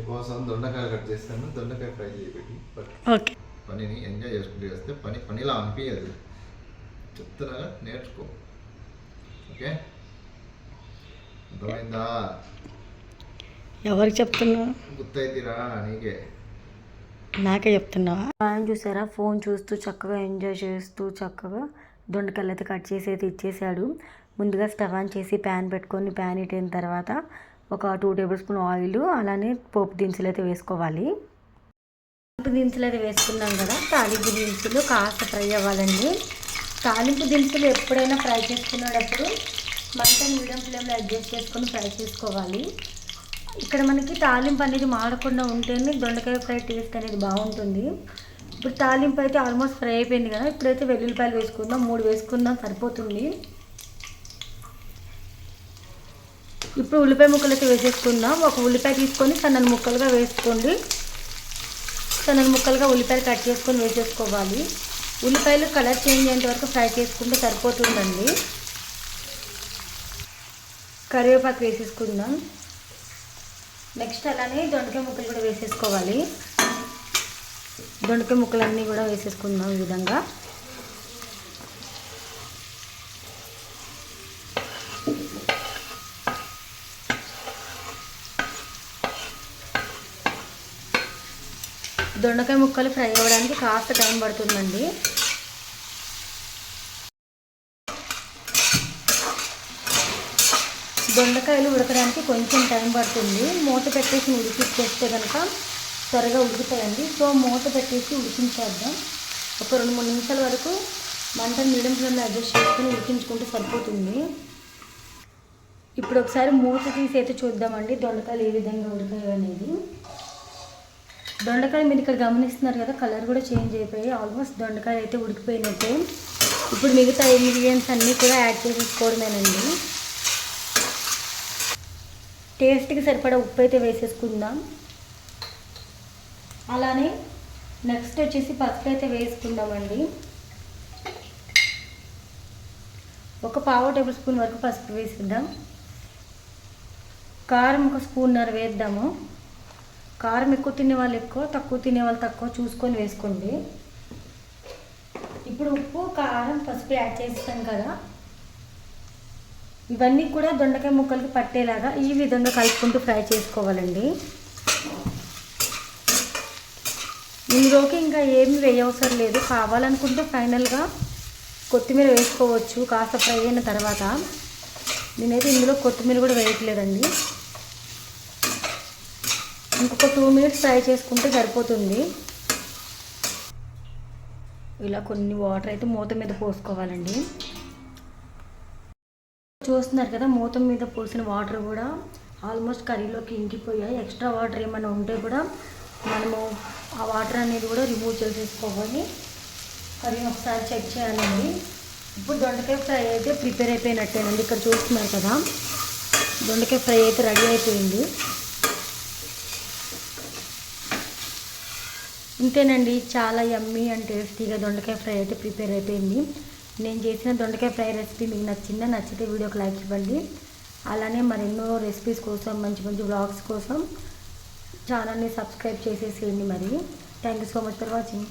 నీకోసం దొండకాయ కట్ చేస్తాను. దొండకాయ ఫ్రై చేయబెట్టి ఓకే. పనిని ఎంజాయ్ చేసుకుంటూ చేస్తే పని పనిలా అనిపించదు చెప్తున్నాగా? నేర్చుకో. ఓకే? అర్థమైందా? ఎవరికి చెప్తున్నావు? గుర్తయితేరా నీకే. నాకే చెప్తున్నావా? ఆయన చూసారా? ఫోన్ చూస్తూ చక్కగా ఎంజాయ్ చేస్తూ చక్కగా దొండకాయలు అయితే కట్ చేసి అయితే ఇచ్చేసాడు ముందుగా స్టవ్ ఆన్ చేసి ప్యాన్ పెట్టుకొని ప్యాన్ ఇట్టిన తర్వాత ఒక టూ టేబుల్ స్పూన్ ఆయిల్ అలానే పోపు దినుసులు అయితే వేసుకోవాలి. పోపు దినుసులు అయితే వేసుకున్నాం కదా తాలింపు దినుసులు కాస్త ఫ్రై అవ్వాలండి. తాలింపు దినుసులు ఎప్పుడైనా ఫ్రై చేసుకునేటప్పుడు మంట మీడియం ఫ్లేమ్లో అడ్జస్ట్ చేసుకొని ఫ్రై చేసుకోవాలి. ఇక్కడ మనకి తాలింపు అనేది మాడకుండా ఉంటేనే దొండకాయ ఫ్రై టేస్ట్ అనేది బాగుంటుంది. ఇప్పుడు తాలింపు అయితే ఆల్మోస్ట్ ఫ్రై అయిపోయింది కదా ఇప్పుడైతే వెల్లుల్లిపాయలు వేసుకుందాం మూడు వేసుకుందాం సరిపోతుంది. ఇప్పుడు ఉల్లిపాయ ముక్కలకి వేసేసుకుందాం. ఒక ఉల్లిపాయ తీసుకొని సన్నని ముక్కలుగా వేసుకోండి. సన్నని ముక్కలుగా ఉల్లిపాయలు కట్ చేసుకొని వేసేసుకోవాలి. ఉల్లిపాయలు కలర్ చేంజ్ అయ్యేంత వరకు ఫ్రై చేసుకుంటే సరిపోతుందండి. కరివేపాకు వేసేసుకుందాం. నెక్స్ట్ అలానే దొండకాయ ముక్కలు కూడా వేసేసుకోవాలి. దొండకాయ ముక్కలన్నీ కూడా వేసేసుకుందాం ఈ విధంగా. దొండకాయ ముక్కలు ఫ్రై అవ్వడానికి కాస్త టైం పడుతుందండి. దొండకాయలు ఉడకడానికి కొంచెం టైం పడుతుంది. మూత పెట్టేసి ఉడికిచ్చేస్తే కనుక త్వరగా ఉడుకుతాయండి. సో మూత పెట్టేసి ఉడికించేద్దాం ఒక రెండు మూడు నిమిషాల వరకు మంటను మీడియం ఫ్లేమ్లో అడ్జస్ట్ చేసుకుని ఉడికించుకుంటే సరిపోతుంది. ఇప్పుడు ఒకసారి మూత తీసి అయితే చూద్దామండి దొండకాయలు ఏ విధంగా ఉడికాయో అనేది దొండకాయ మీరు ఇక్కడ గమనిస్తున్నారు కదా కలర్ కూడా చేంజ్ అయిపోయి ఆల్మోస్ట్ దొండకాయ అయితే ఉడికిపోయినట్టే. ఇప్పుడు మిగతా ఇంగ్రీడియంట్స్ అన్నీ కూడా యాడ్ చేసేసుకోవడమేనండి. టేస్ట్కి సరిపడా ఉప్పు అయితే వేసేసుకుందాం. అలానే నెక్స్ట్ వచ్చేసి పసుపు అయితే వేసుకుందామండి. ఒక పావు టేబుల్ స్పూన్ వరకు పసుపు వేసిద్దాం. కారం ఒక స్పూన్నర వేద్దాము. కారం ఎక్కువ తినే వాళ్ళు ఎక్కువ తక్కువ తినే వాళ్ళు తక్కువ చూసుకొని వేసుకోండి. ఇప్పుడు ఉప్పు కారం పసుపు యాడ్ చేస్తాం కదా. ఇవన్నీ కూడా దొండకాయ ముక్కలకి పట్టేలాగా ఈ విధంగా కలుపుకుంటూ ఫ్రై చేసుకోవాలండి. ఇందులోకి ఇంకా ఏమి వేయవసరం లేదు. కావాలనుకుంటే ఫైనల్గా కొత్తిమీర వేసుకోవచ్చు. కాస్త ఫ్రై అయిన తర్వాత. నేనైతే ఇందులో కొత్తిమీర కూడా వేయట్లేదండి. ఇంకొక టూ మినిట్స్ ఫ్రై చేసుకుంటే సరిపోతుంది. ఇలా కొన్ని వాటర్ అయితే మూత మీద పోసుకోవాలండి. చూస్తున్నారు కదా మూత మీద పోసిన వాటర్ కూడా ఆల్మోస్ట్ కర్రీలోకి ఇంకిపోయాయి. ఎక్స్ట్రా వాటర్ ఏమైనా ఉంటే కూడా మనము ఆ వాటర్ అనేది కూడా రిమూవ్ చేసేసుకోవాలి. కర్రీని ఒకసారి చెక్ చేయాలండి. ఇప్పుడు దొండకాయ ఫ్రై అయితే ప్రిపేర్ అయిపోయినట్టేనండి. ఇక్కడ చూస్తున్నారు కదా దొండకాయ ఫ్రై అయితే రెడీ అయిపోయింది. ఇంతేనండి చాలా యమ్మీ అండ్ టేస్టీగా దొండకాయ ఫ్రై అయితే ప్రిపేర్ అయిపోయింది. నేను చేసిన దొండకాయ ఫ్రై రెసిపీ మీకు నచ్చిందా నచ్చితే వీడియోకి లైక్ ఇవ్వండి. అలానే మరెన్నో రెసిపీస్ కోసం మంచి మంచి బ్లాగ్స్ కోసం ఛానల్ని సబ్స్క్రైబ్ చేసేసేయండి మరి. Thank you so much for watching